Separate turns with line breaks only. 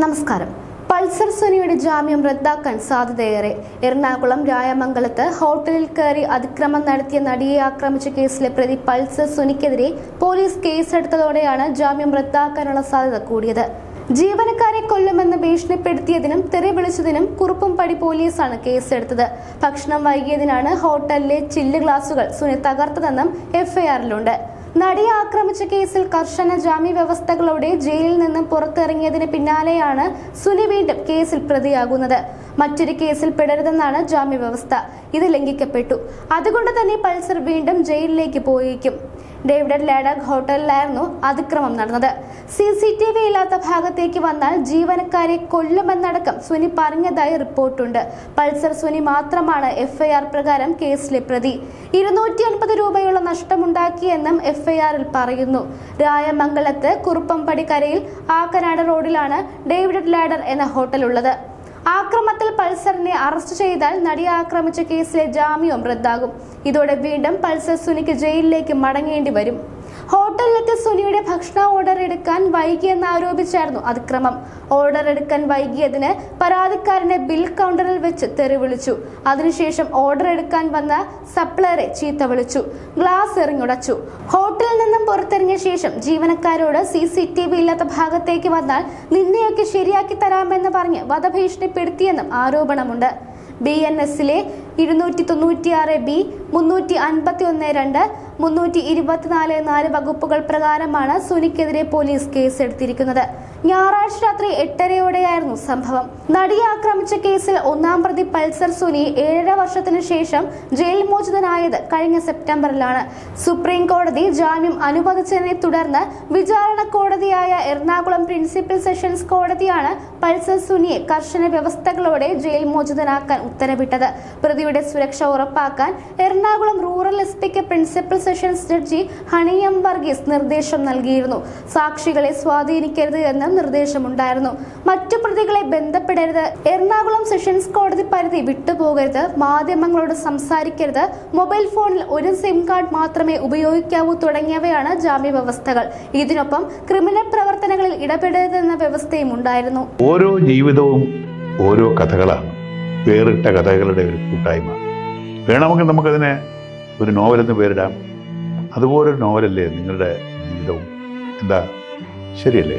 നമസ്കാരം. പൾസർ സുനിയുടെ ജാമ്യം റദ്ദാക്കാൻ സാധ്യതയേറെ. എറണാകുളം രായമംഗലത്ത് ഹോട്ടലിൽ കയറി അതിക്രമം നടത്തിയ നടിയെ ആക്രമിച്ച കേസിലെ പ്രതി പൾസർ സുനിക്കെതിരെ പോലീസ് കേസെടുത്തതോടെയാണ് ജാമ്യം റദ്ദാക്കാനുള്ള സാധ്യത കൂടിയത്. ജീവനക്കാരെ കൊല്ലുമെന്ന് ഭീഷണിപ്പെടുത്തിയതിനും തെറി വിളിച്ചതിനും കുറുപ്പും പടി പോലീസാണ് കേസെടുത്തത്. ഭക്ഷണം വൈകിയതിനാണ് ഹോട്ടലിലെ ചില്ല് ഗ്ലാസുകൾ സുനി തകർത്തതെന്നും എഫ്ഐആറിലുണ്ട്. നടിയെ ആക്രമിച്ച കേസിൽ കർശന ജാമ്യ വ്യവസ്ഥകളോടെ ജയിലിൽ നിന്നും പുറത്തിറങ്ങിയതിന് പിന്നാലെയാണ് സുനി വീണ്ടും കേസിൽ പ്രതിയാകുന്നത്. മറ്റൊരു കേസിൽ പെടരുതെന്നാണ് ജാമ്യ വ്യവസ്ഥ. ഇത് ലംഘിക്കപ്പെട്ടു. അതുകൊണ്ട് തന്നെ പൾസർ വീണ്ടും ജയിലിലേക്ക് പോയേക്കും. ഡേവിഡ് ലാഡക് ഹോട്ടലിലായിരുന്നു അതിക്രമം നടന്നത്. സി സി ടി വി ഇല്ലാത്ത ഭാഗത്തേക്ക് വന്നാൽ ജീവനക്കാരെ കൊല്ലുമെന്നടക്കം സുനി പറഞ്ഞതായി റിപ്പോർട്ടുണ്ട്. പൾസർ സുനി മാത്രമാണ് എഫ്ഐആർ പ്രകാരം കേസിലെ പ്രതി. ഇരുന്നൂറ്റി അൻപത് രൂപയുള്ള നഷ്ടമുണ്ടാക്കിയെന്നും എഫ്ഐആറിൽ പറയുന്നു. രായമംഗലത്ത് കുറുപ്പംപടി കരയിൽ ആക്കനാട് റോഡിലാണ് ഡേവിഡ് ലാഡർ എന്ന ഹോട്ടൽ ഉള്ളത് ആക്രമത്തിൽ പൾസറിനെ അറസ്റ്റ് ചെയ്താൽ നടിയെ ആക്രമിച്ച കേസിലെ ജാമ്യവും റദ്ദാകും. ഇതോടെ വീണ്ടും പൾസർ സുനിക്ക് ജയിലിലേക്ക് മടങ്ങേണ്ടി വരും. ഹോട്ടലിലെത്തിയ സുനിയുടെ ഭക്ഷണ ഓർഡർ എടുക്കാൻ വൈകിയെന്ന് ആരോപിച്ചായിരുന്നു അതിക്രമം. ഓർഡർ എടുക്കാൻ വൈകിയതിന് പരാതിക്കാരനെ ബിൽ കൗണ്ടറിൽ വെച്ച് തെറിവിളിച്ചു അതിനുശേഷം ഓർഡർ എടുക്കാൻ വന്ന സപ്ലയറെ ചീത്ത വിളിച്ചു. ഗ്ലാസ് എറിഞ്ഞുടച്ചു. ഹോട്ടലിൽ നിന്നും പുറത്തിറങ്ങിയ ശേഷം ജീവനക്കാരോട് സി സി ടി വി ഇല്ലാത്ത ഭാഗത്തേക്ക് വന്നാൽ നിന്നെയൊക്കെ ശരിയാക്കി തരാമെന്ന് പറഞ്ഞ് വധഭീഷണിപ്പെടുത്തിയെന്നും ആരോപണമുണ്ട്. ബി എൻ എസിലെ ഇരുന്നൂറ്റി തൊണ്ണൂറ്റിയാറ് ബി മുന്നൂറ്റി അൻപത്തി ഒന്ന് രണ്ട് മുന്നൂറ്റി ഇരുപത്തിനാല് നാല് വകുപ്പുകൾ പ്രകാരമാണ് സുനിക്കെതിരെ പോലീസ് കേസെടുത്തിരിക്കുന്നത്. ഞായറാഴ്ച രാത്രി എട്ടരയോടെയായിരുന്നു സംഭവം. നടിയെ ആക്രമിച്ച കേസിൽ ഒന്നാം പ്രതി പൾസർ സുനി ഏഴര വർഷത്തിനു ശേഷം ജയിൽ മോചിതനായത് കഴിഞ്ഞ സെപ്റ്റംബറിലാണ്. സുപ്രീം കോടതി ജാമ്യം അനുവദിച്ചതിനെ തുടർന്ന് വിചാരണ കോടതിയായ എറണാകുളം പ്രിൻസിപ്പൽ സെഷൻസ് കോടതിയാണ് പൾസർ സുനിയെ കർശന വ്യവസ്ഥകളോടെ ജയിൽ മോചിതനാക്കാൻ ഉത്തരവിട്ടത്. പ്രതിയുടെ സുരക്ഷ ഉറപ്പാക്കാൻ എറണാകുളം റൂറൽ എസ് പിക്ക് പ്രിൻസിപ്പൽ സെഷൻസ് ജഡ്ജി ഹണിയം വർഗീസ് നിർദ്ദേശം നൽകിയിരുന്നു. സാക്ഷികളെ സ്വാധീനിക്കരുത് എന്ന നിർദ്ദേശമുണ്ടായിരുന്നു. മറ്റു പ്രതികളെ ബന്ധപ്പെടരുത്. എറണാകുളം സെഷൻസ് കോടതി പരിധി വിട്ടുപോകരുത്. മാധ്യമങ്ങളോട് സംസാരിക്കരുത്. മൊബൈൽ ഫോണിൽ ഒരു സിം കാർഡ് മാത്രമേ ഉപയോഗിക്കാവൂ തുടങ്ങിയവയാണ് ജാമ്യ വ്യവസ്ഥകൾ ഇതിനൊപ്പം ക്രിമിനൽ പ്രവർത്തനങ്ങളിൽ ഇടപെടരുതെന്ന വ്യവസ്ഥയും ഉണ്ടായിരുന്നു.
ഓരോ ജീവിതവും ഓരോ കഥകളാണ്. വേറിട്ട കഥകളുടെ ഒരു കൂട്ടായ്മ. വേണമെങ്കിൽ നമുക്കതിനെ ഒരു നോവലെന്ന് പേരിടാം. അതുപോലൊരു നോവലല്ലേ നിങ്ങളുടെ ജീവിതവും? എന്താ? ശരിയല്ലേ?